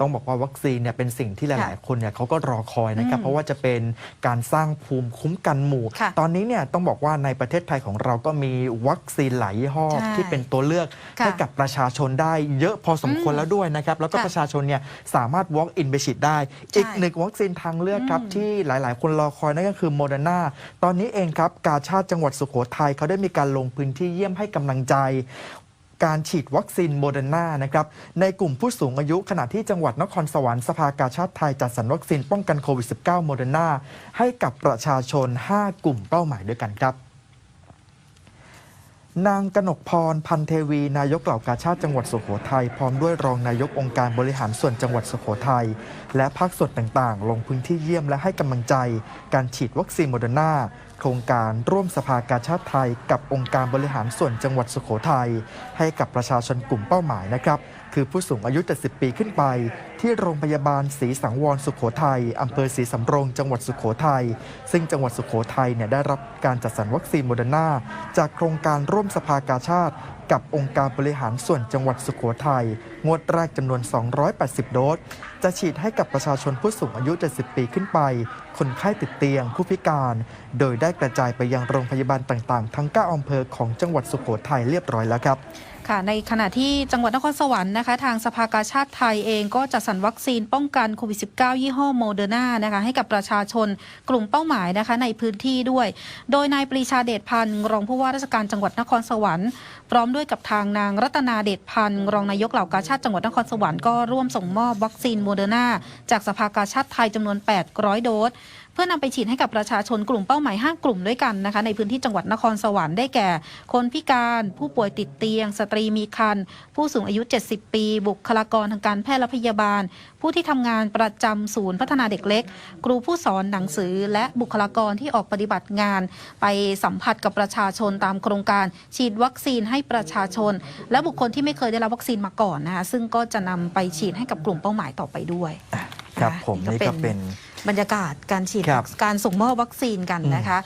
ต้องบอกว่าวัคซีนเนี่ยเป็นสิ่งที่หลายค่ะๆคนเนี่ยเขาก็รอคอยนะครับอืมเพราะว่าจะเป็นการสร้างภูมิคุ้มกันหมู่ค่ะตอนนี้เนี่ยต้องบอกว่าในประเทศไทยของเราก็มีวัคซีนหลายยี่ห้อใช่ที่เป็นตัวเลือกค่ะให้กับประชาชนได้เยอะพอสมควรอืมแล้วด้วยนะครับ แล้วก็ค่ะประชาชนเนี่ยสามารถ walk in ไปฉีดได้ อีกใช่หนึ่งวัคซีนทางเลือกครับอืมที่หลาย ๆ คนรอคอยนั่นก็คือโมเดอร์นาตอนนี้เองครับกาชาติจังหวัดสุโขทัยเขาได้มีการลงพื้นที่เยี่ยมให้กำลังใจ การฉีดวัคซีนโมเดอร์นานะครับในกลุ่มผู้สูงอายุขณะที่จังหวัดนครสวรรค์สภากาชาติไทยจัดสรรวัคซีนป้องกันโควิด -19 โมเดอร์นาให้กับประชาชน 5 กลุ่มเป้าหมายด้วยกันครับนางกนกพรพันเทวี นายกเหล่ากาชาติจังหวัดสุโขทัยพร้อมด้วยรองนายกองค์การบริหารส่วนจังหวัดสุโขทัยและภาคส่วนต่างๆ ลงพื้นที่เยี่ยมและให้กำลังใจ การฉีดวัคซีนโมเดอร์นาโครงการร่วมสภากาชาติไทย กับองค์การบริหารส่วนจังหวัดสุโขทัยให้กับประชาชนกลุ่มเป้าหมายนะครับ คือผู้สูงอายุ 70 ปีขึ้นไป ที่โรงพยาบาลศรีสังวรสุโขทัยอำเภอศรีสำโรงจังหวัดสุโขทัยซึ่งจังหวัดสุโขทัยเนี่ยได้รับการจัดสรรวัคซีนโมเดอร์นาจากโครงการร่วมสภากาชาติกับองค์การบริหารส่วนจังหวัดสุโขทัยงวดแรกจำนวน 280 โดส จะฉีดให้กับประชาชนผู้สูงอายุ 70 ปีขึ้นไป คนไข้ติดเตียง ผู้พิการ โดยได้กระจายไปยังโรงพยาบาลต่างๆ ทั้ง 9อำเภอของจังหวัดสุโขทัยเรียบร้อยแล้วครับ ค่ะในขณะที่จังหวัดนครสวรรค์นะคะทางสภากาชาติไทยเองก็จัดสรรวัคซีนป้องกันโควิด -19 ยี่ห้อโมเดอร์นานะคะให้กับประชาชนกลุ่มเป้าหมายนะคะในพื้นที่ด้วย โดยนายปรีชาเดชพันธ์รองผู้ว่าราชการจังหวัดนครสวรรค์ พร้อมด้วยกับทางนางรัตนาเดชพันธ์รองนายกเหล่ากาชาติจังหวัดนครสวรรค์ก็ร่วมส่งมอบวัคซีนโมเดอร์นาจากสภากาชาติไทยจำนวน 800 โดส เพื่อนำไปฉีดให้กับประชาชนกลุ่มเป้าหมาย 5 กลุ่มด้วยกันนะคะในพื้นที่จังหวัดนครสวรรค์ได้แก่ คนพิการ ผู้ป่วยติดเตียง สตรีมีครรภ์ผู้สูงอายุ 70 ปี บุคลากรทางการแพทย์และพยาบาล ผู้ที่ทำงานประจำศูนย์พัฒนาเด็กเล็ก ครูผู้สอนหนังสือ และบุคลากรที่ออกปฏิบัติงาน ไปสัมผัสกับประชาชนตามโครงการ ฉีดวัคซีนให้ประชาชน และบุคคลที่ไม่เคยได้รับวัคซีนมาก่อนนะคะซึ่งก็จะนำไปฉีดให้กับกลุ่มเป้าหมายต่อไปด้วย ครับนะผมนี่นี่ก็ก็เป็เป็นนบรรยากาศการฉีดครับ การส่งมอบวัคซีนกันนะคะ